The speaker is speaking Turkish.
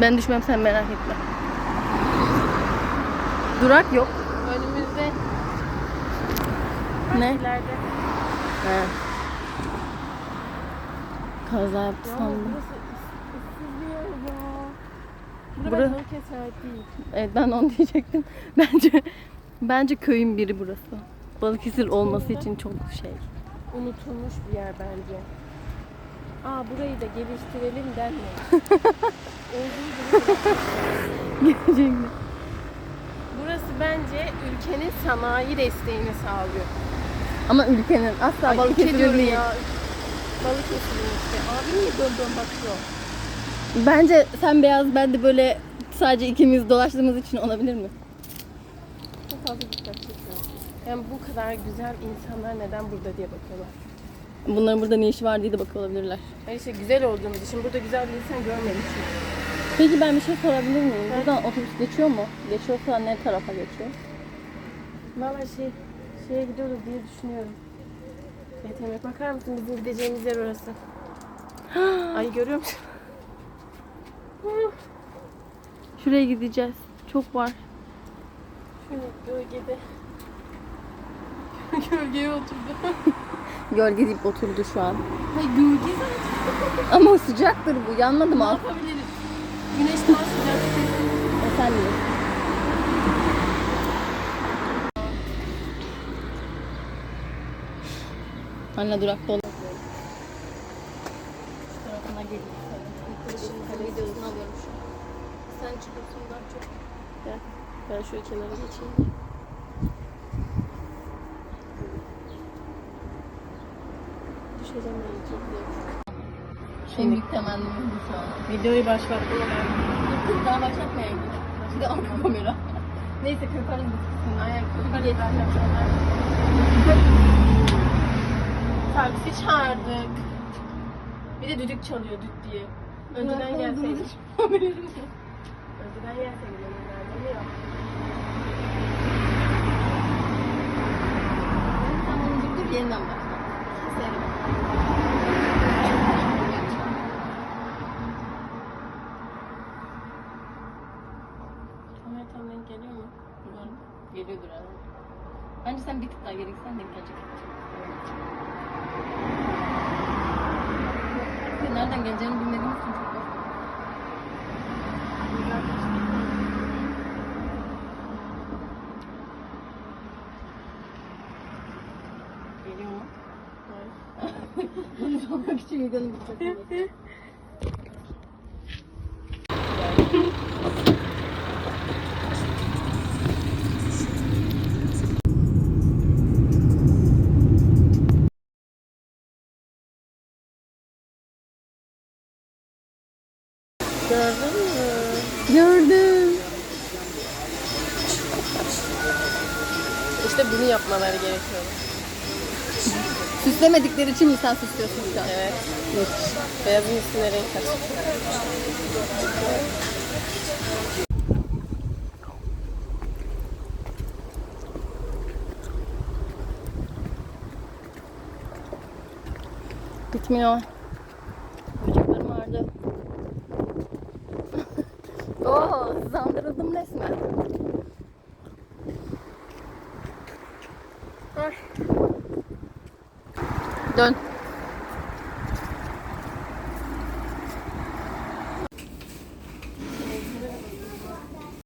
Ben düşmem sen merak etme. Durak yok. Önümüzde Ne? ileride. He. Kaza yaptı Ya sandım. burası Balıkesir değil. Evet ben onu diyecektim. Bence bence köyün biri burası. Balıkesir olması için çok şey. Unutulmuş bir yer bence. Aa burayı da geliştirelim denmiyor. Olduğu gibi. Burası bence ülkenin sanayi desteğini sağlıyor. Ama ülkenin asla Ay, ülke Balıkesir'in diyorum değil. ya. Balıkesir'in işte. Abi niye dön dön bakıyor? Bence sen beyaz ben de böyle sadece ikimiz dolaştığımız için olabilir mi? Çok fazla dikkat çekiyor. Yani bu kadar güzel insanlar neden burada diye bakıyorlar. Bunların burada ne işi var diye de bakıyor olabilirler. Hayır işte güzel olduğumuz için burada güzel bir insan görmemişim. Peki ben bir şey sorabilir miyim? Buradan otobüs geçiyor mu? Geçiyorsa ne tarafa geçiyor? Valla şey, şeye gidiyoruz diye düşünüyorum. Yetenek bakar mısın bizim gideceğimiz yer orası. Ay görüyor musun? Şuraya gideceğiz. Çok var. Şu gölgede. Gölgeye oturdu. Gölge deyip oturdu şu an. Hayır gölge zaten. Ama sıcaktır bu. Yanmadı Ne mı? yapabiliriz? Güneş daha sıcak. E, bilirsin. Anne durakta olur. tarafına gelip videosunu alıyorum şu an. Sen çıkıyorsun daha çok. Gel. Ben şöyle kenara geçeyim. En büyük temennim şu an. Videoyu başlatmaya Dur daha başlatmayayım. Bir de arka kamera. Neyse kırparız bu kısmını. Ayakkabı getireceğim Taksi çağırdık. Bir de düdük çalıyor düt diye. Önceden gelseydik. Önceden gelseydik. Yeniden başla. Geliyor mu? Umarım geliyordur herhalde. Bence sen bir tık daha geri gitsen gelecek. Bir Nereden geleceğini bilmediğimiz için çok. Geliyor mu? Bunu sormak için videonun bitmesi. Gördün mü? Gördüm. İşte bunu yapmaları gerekiyor. Süslemedikleri için sen süslüyorsun şu an? Evet. Yok. Beyazın üstüne renk kat. Bitmiyor. Oo, hızlandırıldım resmen. Ay. Dön.